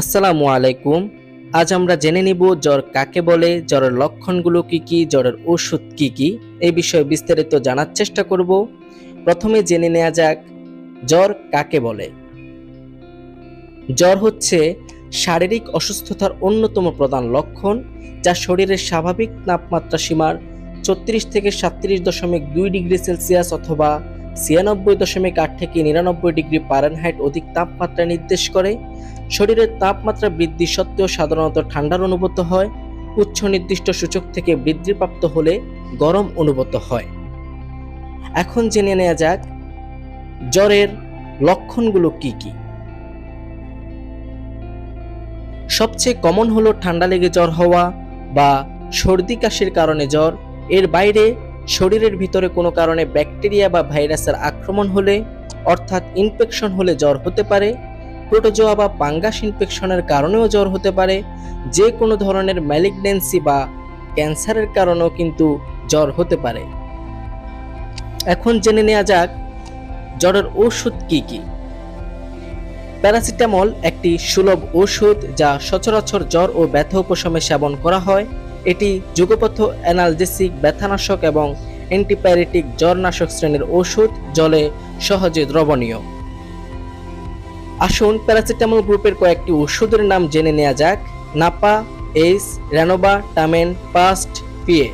আসসালামু আলাইকুম। আজ আমরা জেনে নিব জ্বর কাকে বলে, জ্বরের লক্ষণগুলো কি কি, জ্বরের ওষুধ কি কি, এই বিষয়ে বিস্তারিত জানার চেষ্টা করব। প্রথমে জেনে নেওয়া যাক, জ্বর কাকে বলে? জ্বর হচ্ছে শারীরিক অসুস্থতার অন্যতম প্রধান লক্ষণ, যা শরীরের স্বাভাবিক তাপমাত্রা সীমার ছত্রিশ থেকে সাতত্রিশ দশমিক দুই ডিগ্রি সেলসিয়াস অথবা ছিয়ানব্বই দশমিক আট থেকে নিরানব্বই ডিগ্রি ফারেনহাইট অধিক তাপমাত্রা নির্দেশ করে। শরীরের তাপমাত্রা বৃদ্ধি সত্ত্বেও সাধারণত ঠান্ডার অনুভূত হয়। উচ্চ নির্দিষ্ট সূচক থেকে বৃদ্ধিপ্রাপ্ত হলে গরম অনুভূত হয়। এখন জেনে নেওয়া যাক, জ্বরের লক্ষণগুলো কি কি? সবচেয়ে কমন হলো ঠান্ডা লেগে জ্বর হওয়া বা সর্দি কাশির কারণে জ্বর। এর বাইরে শরীরের ভিতরে কোনো কারণে ব্যাকটেরিয়া বা ভাইরাসের আক্রমণ হলে, অর্থাৎ ইনফেকশন হলে জ্বর হতে পারে। প্রোটোজোয়া বা পাঙ্গাস ইনফেকশনের কারণেও জ্বর হতে পারে। যে কোনো ধরনের ম্যালিগনেন্সি বা ক্যান্সারের কারণেও কিন্তু জ্বর হতে পারে। এখন জেনে নেওয়া যাক জ্বরের ওষুধ কি কি। প্যারাসিটামল একটি সুলভ ওষুধ যা সচরাচর জ্বর ও ব্যথা উপশমে সেবন করা হয়। এটি যুগপথ অ্যানালজেসিক ব্যথানাশক এবং অ্যান্টিপ্যারেটিক জ্বরনাশক শ্রেণির ওষুধ। জলে সহজে দ্রবণীয়। আসুন, প্যারাসিটামল গ্রুপের কয়েকটি ওষুধের নাম জেনে নেওয়া যাক। নাপা এইস রানোবা টামেন, পাস্ট পিএ